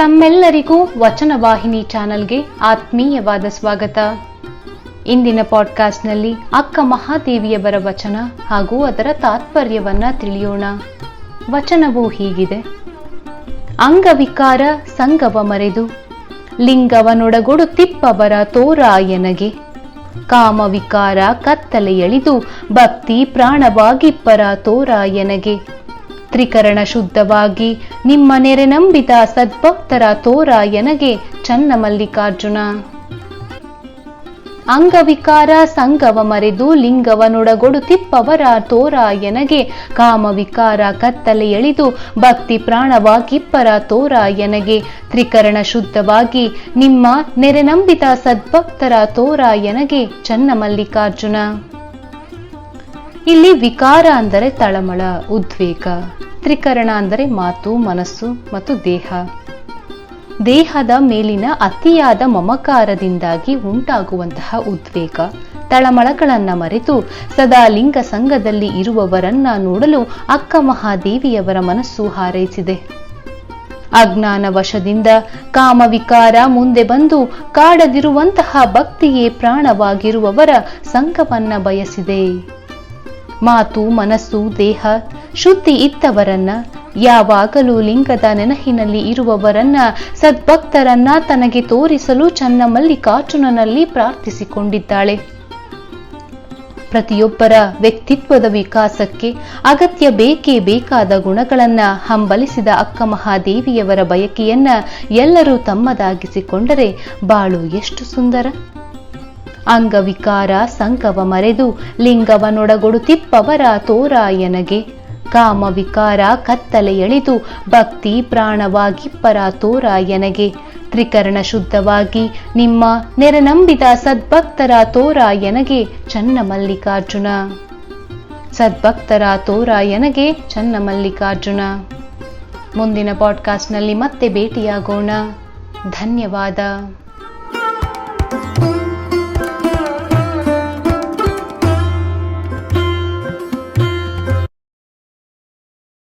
ತಮ್ಮೆಲ್ಲರಿಗೂ ವಚನ ವಾಹಿನಿ ಚಾನೆಲ್ಗೆ ಆತ್ಮೀಯವಾದ ಸ್ವಾಗತ. ಇಂದಿನ ಪಾಡ್ಕಾಸ್ಟ್ನಲ್ಲಿ ಅಕ್ಕ ಮಹಾದೇವಿಯವರ ವಚನ ಹಾಗೂ ಅದರ ತಾತ್ಪರ್ಯವನ್ನ ತಿಳಿಯೋಣ. ವಚನವು ಹೀಗಿದೆ. ಅಂಗವಿಕಾರ ಸಂಗವ ಮರೆದು, ಲಿಂಗವನೊಡಗೊಡು ತಿಪ್ಪವರ ತೋರಾಯನಗೆ, ಕಾಮವಿಕಾರ ಕತ್ತಲೆಯಳಿದು ಭಕ್ತಿ ಪ್ರಾಣವಾಗಿಪ್ಪರ ತೋರಾಯನಗೆ ತ್ರಿಕರಣ ಶುದ್ಧವಾಗಿ, ನಿಮ್ಮ ನೆರೆ ನಂಬಿದ ಸದ್ಭಕ್ತರ ತೋರಾಯನಗೆ ಚನ್ನಮಲ್ಲಿಕಾರ್ಜುನ ಅಂಗವಿಕಾರ ಸಂಗವ ಮರೆದು ಲಿಂಗವನೊಡಗೊಡುತ್ತಿಪ್ಪವರ ತೋರಾಯನಗೆ ಕಾಮವಿಕಾರ ಕತ್ತಲೆ ಎಳಿದು ಭಕ್ತಿ ಪ್ರಾಣವಾಗಿಪ್ಪರ ತೋರ ಎನಗೆ ತ್ರಿಕರಣ ಶುದ್ಧವಾಗಿ, ನಿಮ್ಮ ನೆರೆ ನಂಬಿದ ಸದ್ಭಕ್ತರ ತೋರಾಯನಗೆ ಚನ್ನಮಲ್ಲಿಕಾರ್ಜುನ ಇಲ್ಲಿ ವಿಕಾರ ಅಂದರೆ ತಳಮಳ, ಉದ್ವೇಗ, ತ್ರಿಕರಣ ಅಂದರೆ ಮಾತು, ಮನಸ್ಸು ಮತ್ತು ದೇಹ. ದೇಹದ ಮೇಲಿನ ಅತಿಯಾದ ಮಮಕಾರದಿಂದಾಗಿ ಉಂಟಾಗುವಂತಹ ಉದ್ವೇಗ, ತಳಮಳಗಳನ್ನ ಮರೆತು ಸದಾ ಲಿಂಗ ಸಂಘದಲ್ಲಿ ಇರುವವರನ್ನ ನೋಡಲು ಅಕ್ಕ ಮಹಾದೇವಿಯವರ ಮನಸ್ಸು ಹಾರೈಸಿದೆ. ಅಜ್ಞಾನ ವಶದಿಂದ ಕಾಮವಿಕಾರ ಮುಂದೆ ಬಂದು ಕಾಡದಿರುವಂತಹ ಭಕ್ತಿಯೇ ಪ್ರಾಣವಾಗಿರುವವರ ಸಂಘವನ್ನ ಬಯಸಿದೆ. ಮಾತು, ಮನಸ್ಸು, ದೇಹ, ಶುದ್ಧಿ ಇತ್ತವರನ್ನ ಯಾವಾಗಲೂ ಲಿಂಗದ ನೆನಹಿನಲ್ಲಿ ಇರುವವರನ್ನ ಸದ್ಭಕ್ತರನ್ನ ತನಗೆ ತೋರಿಸಲು ಚನ್ನಮಲ್ಲಿಕಾರ್ಜುನನಲ್ಲಿ ಪ್ರಾರ್ಥಿಸಿಕೊಂಡಿದ್ದಾಳೆ. ಪ್ರತಿಯೊಬ್ಬರ ವ್ಯಕ್ತಿತ್ವದ ವಿಕಾಸಕ್ಕೆ ಅಗತ್ಯ ಬೇಕೇ ಬೇಕಾದ ಗುಣಗಳನ್ನ ಹಂಬಲಿಸಿದ ಅಕ್ಕ ಮಹಾದೇವಿಯವರ ಬಯಕೆಯನ್ನ ಎಲ್ಲರೂ ತಮ್ಮದಾಗಿಸಿಕೊಂಡರೆ ಬಾಳು ಎಷ್ಟು ಸುಂದರ. ಅಂಗವಿಕಾರ ಸಂಕವ ಮರೆದು ಲಿಂಗವನೊಡಗೊಡುತ್ತಿಪ್ಪವರ ತೋರಾಯನಗೆ. ಕಾಮವಿಕಾರ ಕತ್ತಲೆ ಎಳೆದು ಭಕ್ತಿ ಪ್ರಾಣವಾಗಿಪ್ಪರ ತೋರಾಯನಗೆ. ತ್ರಿಕರಣ ಶುದ್ಧವಾಗಿ ನಿಮ್ಮ ನೆರನಂಬಿದ ಸದ್ಭಕ್ತರ ತೋರಾಯನಗೆ ಚನ್ನಮಲ್ಲಿಕಾರ್ಜುನ ಸದ್ಭಕ್ತರ ತೋರಾಯನಗೆ ಚನ್ನಮಲ್ಲಿಕಾರ್ಜುನ ಮುಂದಿನ ಪಾಡ್ಕಾಸ್ಟ್ನಲ್ಲಿ ಮತ್ತೆ ಭೇಟಿಯಾಗೋಣ. ಧನ್ಯವಾದ.